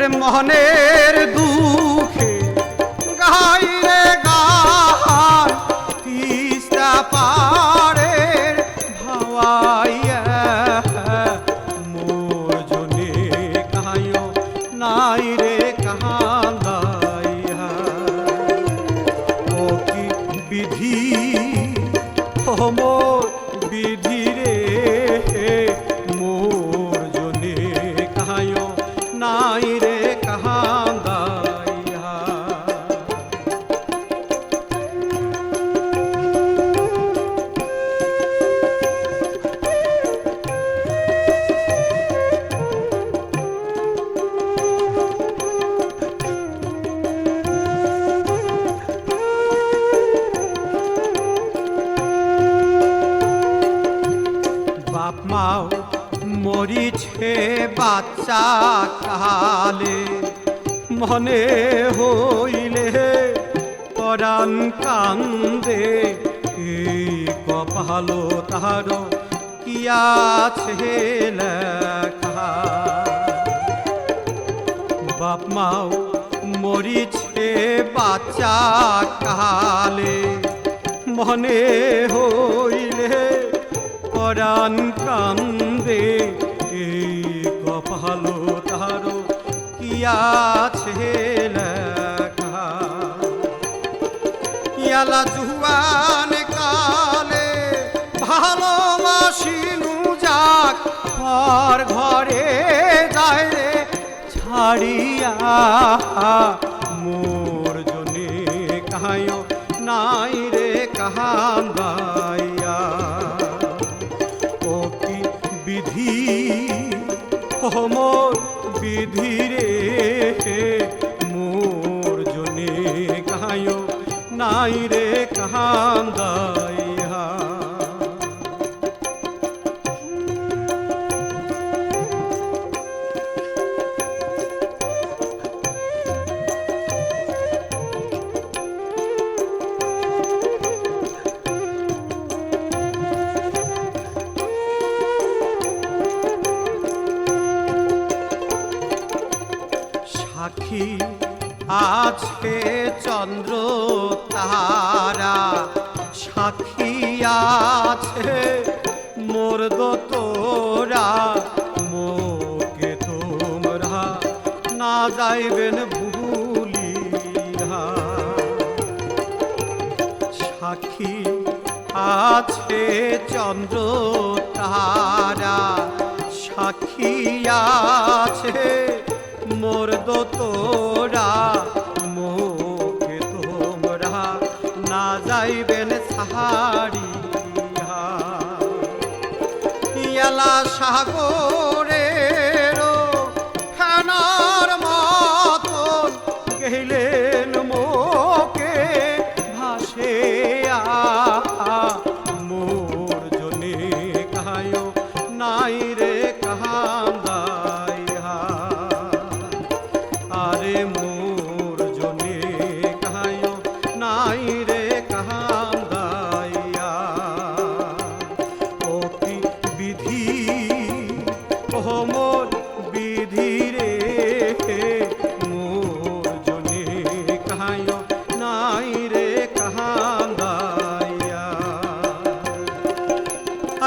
ওরে মহনের দুঃখে, গাই রে গান তিস্তা পাড়ের ভাওয়াইয়া, মোর জনে কাহায়ো নাই রে কান্দাইয়া ও কি বিধি মাও মরিছে বাচ্চা কালে। মনে হইলে পরাণ কান্দে এই কপালো তাহার কি আছে বাপ মাও মরিছে বাচ্চা কালে। মনে হইলে পরাণ কান্দে এই কপালো তার কি আছে লেখা? জুয়ান কালে ভালোবাসিনু যাক, পর ঘরে যায় রে ছাড়িয়া মোর নাই রে কাহান্দাইয়া সাক্ষী আছে চন্দ্র তারা সাক্ষী আছে মোর তোরা মোকে তোমরা না যাইবেন ভুলিয়া। সাক্ষী আছে, চন্দ্র তারা সাক্ষী আছে মোর তোরা মোকে তোমরা না যাইবেন সাহারিয়া ইয়ালা সাগরের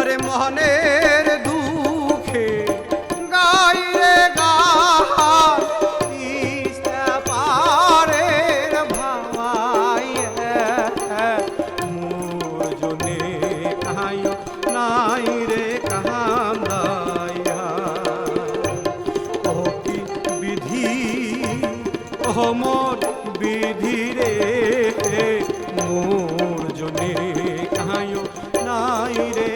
আরে মহনের দুঃখে গাই রে তিস্তা পাড়ের ভাওয়াইয়া মোর জনে কাহায় নাই রে কাহান্দাইয়া ও কি বিধি ও মোর বিধি রে। মোর জনে কাহায় নাই রে